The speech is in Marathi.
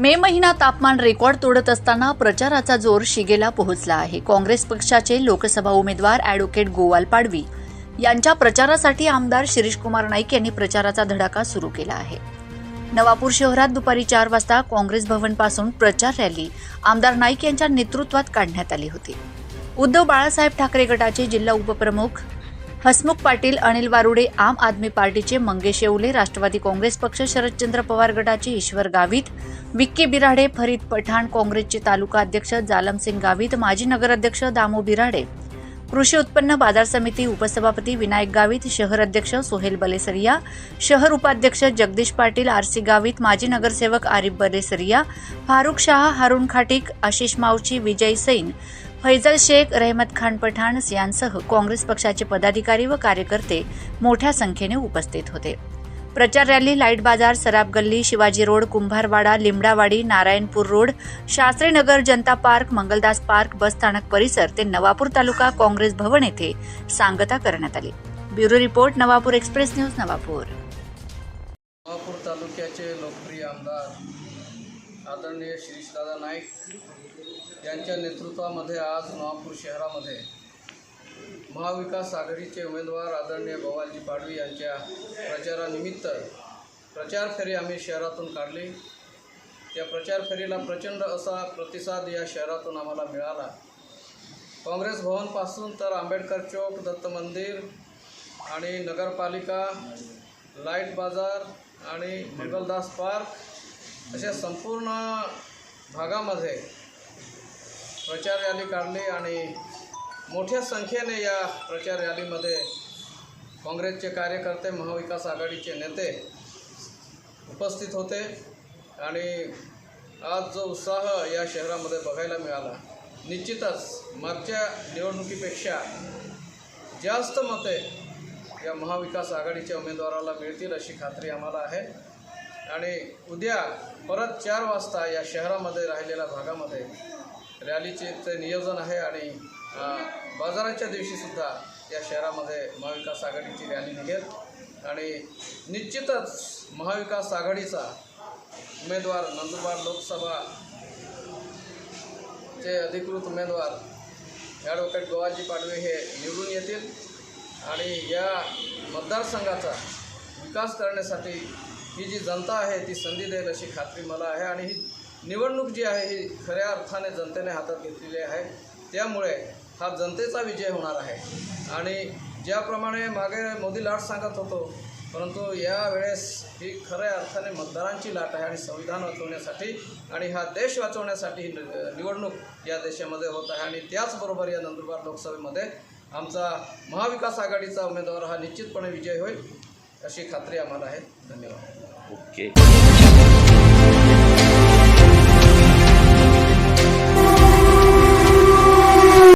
मे महिना तापमान रेकॉर्ड तोडत असताना प्रचाराचा जोर शिगेला पोहोचला आहे. काँग्रेस पक्षाचे लोकसभा उमेदवार अॅडव्होकेट गोवाल पाडवी यांच्या प्रचारासाठी आमदार शिरीषकुमार नाईक यांनी प्रचाराचा धडाका सुरू केला आहे. नवापूर शहरात दुपारी चार वाजता काँग्रेस भवनपासून प्रचार रॅली आमदार नाईक यांच्या नेतृत्वात काढण्यात आली होती. उद्धव बाळासाहेब ठाकरे गटाचे जिल्हा उपप्रमुख हसमुख पाटील अनिल वारुडे आम आदमी पार्टीचे मंगेश येवले राष्ट्रवादी काँग्रेस पक्ष शरदचंद्र पवार गटाचे ईश्वर गावित विक्की बिराडे फरीद पठाण काँग्रेसचे तालुका अध्यक्ष जालमसिंग गावित माजी नगराध्यक्ष दामू बिराडे. कृषी उत्पन्न बाजार समिती उपसभापती विनायक गावित शहर अध्यक्ष सोहेल बलेसरिया शहर उपाध्यक्ष जगदीश पाटील आरसी गावित माजी नगरसेवक आरिफ बलेसरिया फारुख शाह हारुण खाटीक आशिष मावची विजय सैन फैजल शेख रहमत खान पठाणस यांसह काँग्रेस पक्षाचे पदाधिकारी व कार्यकर्ते मोठ्या संख्येने उपस्थित होते. प्रचार रॅली लाइट बाजार सराब गल्ली Shivaji road Kumbharwada Limdawadi Narayanpur road Shastrinagar Janata park Mangaldas park bus स्थानक परिसर ते नवापूर तालुका काँग्रेस भवन येथे सांगता करण्यात आली. Bureau report Navapur express news Navapur. Navapur तालुक्याचे लोकप्रिय आमदार आदरणीय शिरीषदादा नाईक यांच्या नेतृत्वामध्ये आज नवापूर शहरामध्ये महाविकास आघाडीचे उमेदवार आदरणीय गोवालजी पाडवी यांच्या प्रचारानिमित्त प्रचार फेरी आम्ही शहरातून काढली. त्या प्रचार फेरीला प्रचंड असा प्रतिसाद या शहरातून आम्हाला मिळाला. काँग्रेस भवनपासून तर आंबेडकर चौक दत्त मंदिर आणि नगरपालिका लाइट बाजार आणि मंगलदास पार्क अशा संपूर्ण भागामध्ये प्रचार रॅली काढली आणि मोठ्या संख्येने या प्रचार रॅलीमध्ये काँग्रेसचे कार्यकर्ते महाविकास आघाडीचे नेते उपस्थित होते आणि आज जो उत्साह या शहरामध्ये बघायला मिळाला निश्चितच मागच्या निवडणुकीपेक्षा जास्त मते या महाविकास आघाडीच्या उमेदवाराला मिळतील अशी खात्री आम्हाला आहे. आणि उद्या परत चार वाजता या शहरामध्ये राहिलेल्या भागामध्ये रॅलीचे ते नियोजन आहे आणि बाजाराच्या दिवशीसुद्धा या शहरामध्ये महाविकास आघाडीची रॅली निघेल. आणि निश्चितच महाविकास आघाडीचा उमेदवार नंदुरबार लोकसभा चे अधिकृत उमेदवार ॲडव्होकेट गोवाजी पाडवे हे निवडून येतील. आणि या मतदारसंघाचा विकास करण्यासाठी ही जी जनता आहे ती संधी देईल अशी खात्री मला आहे आणि ही निवडणूक जी आहे ही खऱ्या अर्थाने जनतेने हातात घेतलेली आहे. त्यामुळे हा जनतेचा विजय होणार आहे. आणि ज्याप्रमाणे मागे मोदी लाट सांगत होतो परंतु यावेळेस ही खऱ्या अर्थाने मतदारांची लाट आहे आणि संविधान वाचवण्यासाठी आणि हा देश वाचवण्यासाठी ही नि- निवडणूक या देशामध्ये होत आहे. आणि त्याचबरोबर या नंदुरबार लोकसभेमध्ये आमचा महाविकास आघाडीचा उमेदवार हा निश्चितपणे विजय होईल. अशी खात्री आम्हाला आहे. धन्यवाद. ओके.